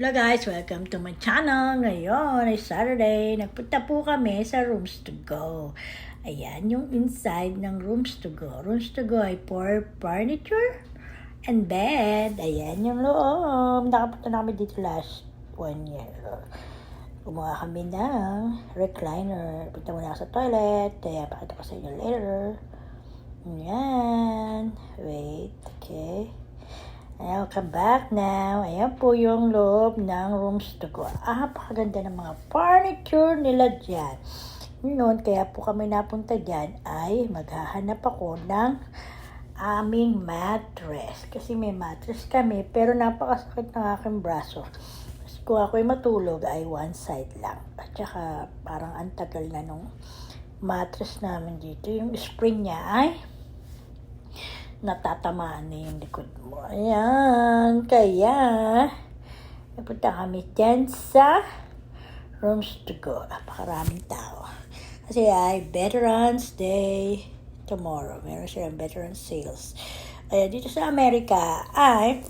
Hello guys, welcome to my channel. Ngayon ay Saturday. Nagpunta po kami sa Rooms to Go. Ayan yung inside ng Rooms to Go. Rooms to Go ay for furniture and bed. Ayan yung loob. Nakapunta na kami dito last one year. Gumawa kami ng recliner. Punta muna ako sa toilet. Kaya pakita ko sa inyo later. Ayan. Wait. Okay. Welcome back now. Ayan po yung loob ng rooms to go. Ah, pakaganda ng mga furniture nila dyan. Noon, kaya po kami napunta dyan ay maghahanap ako ng aming mattress. Kasi may mattress kami, pero napakasakit ng aking braso. Kasi kung ako'y matulog ay one side lang. At saka parang antagal na nung mattress namin dito. Yung spring niya ay natatamaan na yung likod mo. Ayan. Kaya, napunta kami dyan sa rooms to go. Napakaraming tao. Kasi ay Veterans Day tomorrow. Meron silang veteran sales. Ay, dito sa Amerika ay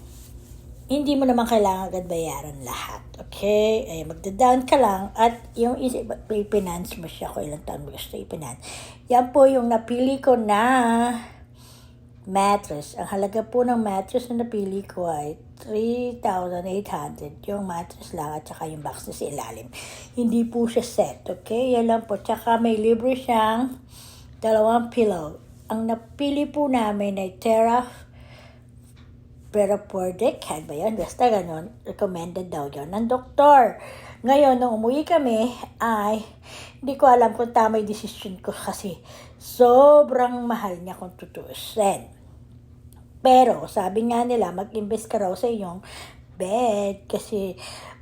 hindi mo naman kailangan agad bayaran lahat. Okay? Ay, magda-down ka lang at yung isip, i-finance mo siya kung ilang taon mo gusto i-finance. Yan po yung napili ko na mattress. Ang halaga po ng mattress na napili ko ay 3,800. Yung mattress lang at saka yung box na sa ilalim. Hindi po siya set, okay? Yan lang po. Tsaka may libre siyang dalawang pillow. Ang napili po namin ay Terra Perapordec. Ano ba yan? Basta ganun. Recommended daw yun ng doktor. Ngayon, nung umuwi kami, ay hindi ko alam kung tama yung decision ko kasi sobrang mahal niya kung tutuusin. Pero, sabi nga nila, mag-invest ka raw sa iyong bed kasi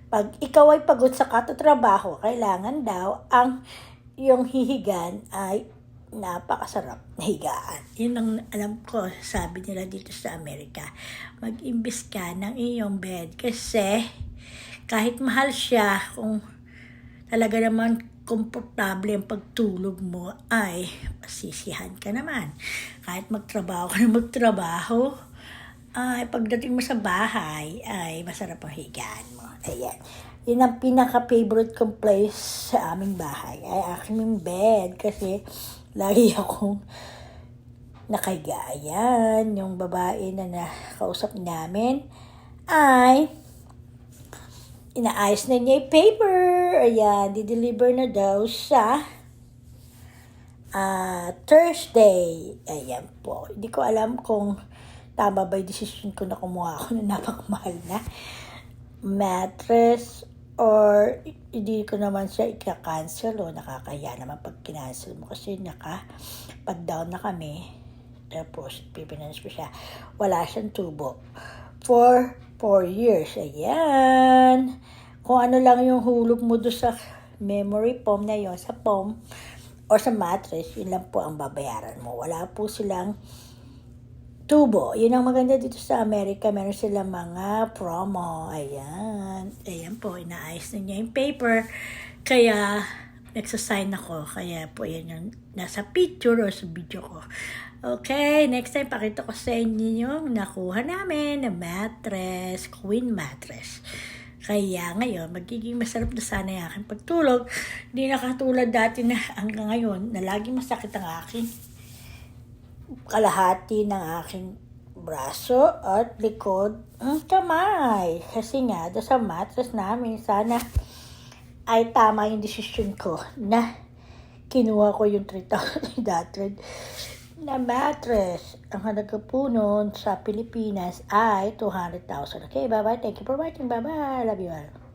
pag ikaw ay pagod sa katatrabaho, kailangan daw ang yung hihigan ay napakasarap na higaan. Yun ang alam ko, sabi nila dito sa Amerika. Mag-imbes ka ng iyong bed kasi kahit mahal siya, kung talaga naman komportable ang pagtulog mo, ay pasisihan ka naman. Kahit magtrabaho ka na magtrabaho, ay pagdating mo sa bahay, ay masarap ang higaan mo. Ayan. Yun ang pinaka-favorite kong place sa aming bahay. Ay aking bed kasi lagi akong nakahiga. Ayan, yung babae na nakausap namin ay inaayos na niya yung paper. Ayan, di-deliver na daw sa uh, Thursday. Ayan po. Hindi ko alam kung tama ba yung decision ko na kumuha ako ng napakamahal na mattress or hindi ko naman siya ika-cancel o nakakaya naman pag kinancel mo kasi naka pag down na kami tapos pipinance ko siya wala siyang tubo for 4 years ayan kung ano lang yung hulog mo do sa memory foam na yon sa foam or sa mattress yun lang po ang babayaran mo wala po silang tubo. Yun ang maganda dito sa Amerika. Meron silang mga promo. Ayan. Ayan po. Inaayos na niya yung paper. Kaya, nagsasign ako. Kaya po yan yung nasa picture or sa video ko. Okay, next time pakita ko sa inyo yung nakuha namin na mattress, queen mattress. Kaya ngayon, magiging masarap na sana yung aking pagtulog. Hindi nakatulad dati na hanggang ngayon na lagi masakit ang aking kalahati ng aking braso at likod ang kamay. Kasi nga, sa mattress namin, sana ay tama yung desisyon ko na kinuha ko yung 3,800 na mattress. Ang halaga po noon sa Pilipinas ay 200,000. Okay, bye-bye. Thank you for watching. Bye-bye. Love you all.